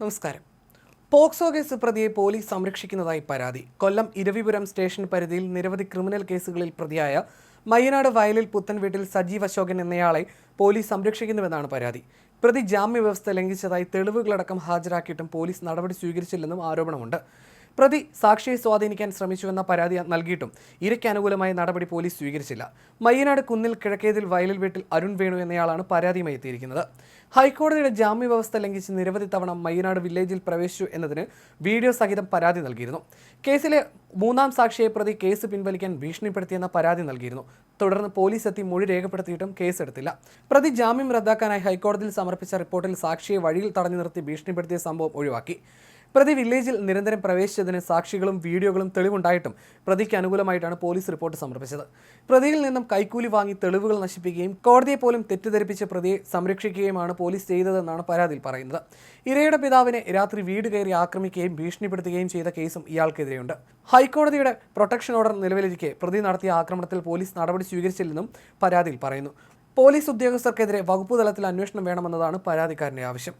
നമസ്കാരം. POCSO case പ്രതിയെ police സംരക്ഷിക്കുന്നതായി പരാതി. കൊല്ലം ഇരവിപുരം സ്റ്റേഷൻ പരിധിയിൽ നിരവധി ക്രിമിനൽ കേസുകളിൽ പ്രതിയായ മയ്യനാട് വയലിൽ പുത്തൻ വീട്ടിൽ സജീവ് അശോകൻ എന്നയാളെ പോലീസ് സംരക്ഷിക്കുന്നുവെന്നാണ് പരാതി. പ്രതി ജാമ്യ വ്യവസ്ഥ ലംഘിച്ചതായി തെളിവുകളടക്കം ഹാജരാക്കിയിട്ടും പോലീസ് നടപടി സ്വീകരിച്ചില്ലെന്നും ആരോപണമുണ്ട്. പ്രതി സാക്ഷിയെ സ്വാധീനിക്കാൻ ശ്രമിച്ചുവെന്ന പരാതി നൽകിയിട്ടും ഇരയ്ക്ക് അനുകൂലമായ നടപടി പോലീസ് സ്വീകരിച്ചില്ല. മയ്യനാട് കുന്നിൽ കിഴക്കേതിൽ വയലിൽ വീട്ടിൽ അരുൺ വേണു എന്നയാളാണ് പരാതിയുമായി എത്തിയിരിക്കുന്നത്. ഹൈക്കോടതിയുടെ ജാമ്യ വ്യവസ്ഥ ലംഘിച്ച് നിരവധി തവണ മയ്യനാട് വില്ലേജിൽ പ്രവേശിച്ചു എന്നതിന് വീഡിയോ സഹിതം പരാതി നൽകിയിരുന്നു. കേസിലെ മൂന്നാം സാക്ഷിയെ പ്രതി കേസ് പിൻവലിക്കാൻ ഭീഷണിപ്പെടുത്തിയെന്ന പരാതി നൽകിയിരുന്നു. തുടർന്ന് പോലീസ് എത്തി മൊഴി രേഖപ്പെടുത്തിയിട്ടും കേസെടുത്തില്ല. പ്രതി ജാമ്യം റദ്ദാക്കാനായി ഹൈക്കോടതിയിൽ സമർപ്പിച്ച റിപ്പോർട്ടിൽ സാക്ഷിയെ വഴിയിൽ തടഞ്ഞു നിർത്തി ഭീഷണിപ്പെടുത്തിയ സംഭവം ഒഴിവാക്കി. പ്രതി വില്ലേജിൽ നിരന്തരം പ്രവേശിച്ചതിന് സാക്ഷികളും വീഡിയോകളും തെളിവുണ്ടായിട്ടും പ്രതിക്ക് അനുകൂലമായിട്ടാണ് പോലീസ് റിപ്പോർട്ട് സമർപ്പിച്ചത്. പ്രതിയിൽ നിന്നും കൈക്കൂലി വാങ്ങി തെളിവുകൾ നശിപ്പിക്കുകയും കോടതിയെ പോലും തെറ്റിദ്ധരിപ്പിച്ച് പ്രതിയെ സംരക്ഷിക്കുകയുമാണ് പോലീസ് ചെയ്തതെന്നാണ് പരാതിയിൽ പറയുന്നത്. ഇരയുടെ പിതാവിനെ രാത്രി വീട് കയറി ആക്രമിക്കുകയും ഭീഷണിപ്പെടുത്തുകയും ചെയ്ത കേസും ഇയാൾക്കെതിരെയുണ്ട്. ഹൈക്കോടതിയുടെ പ്രൊട്ടക്ഷൻ ഓർഡർ നിലവിലിരിക്കെ പ്രതി നടത്തിയ ആക്രമണത്തിൽ പോലീസ് നടപടി സ്വീകരിച്ചില്ലെന്നും പരാതിയിൽ പറയുന്നു. പോലീസ് ഉദ്യോഗസ്ഥർക്കെതിരെ വകുപ്പ് തലത്തിൽ അന്വേഷണം വേണമെന്നതാണ് പരാതിക്കാരന്റെ ആവശ്യം.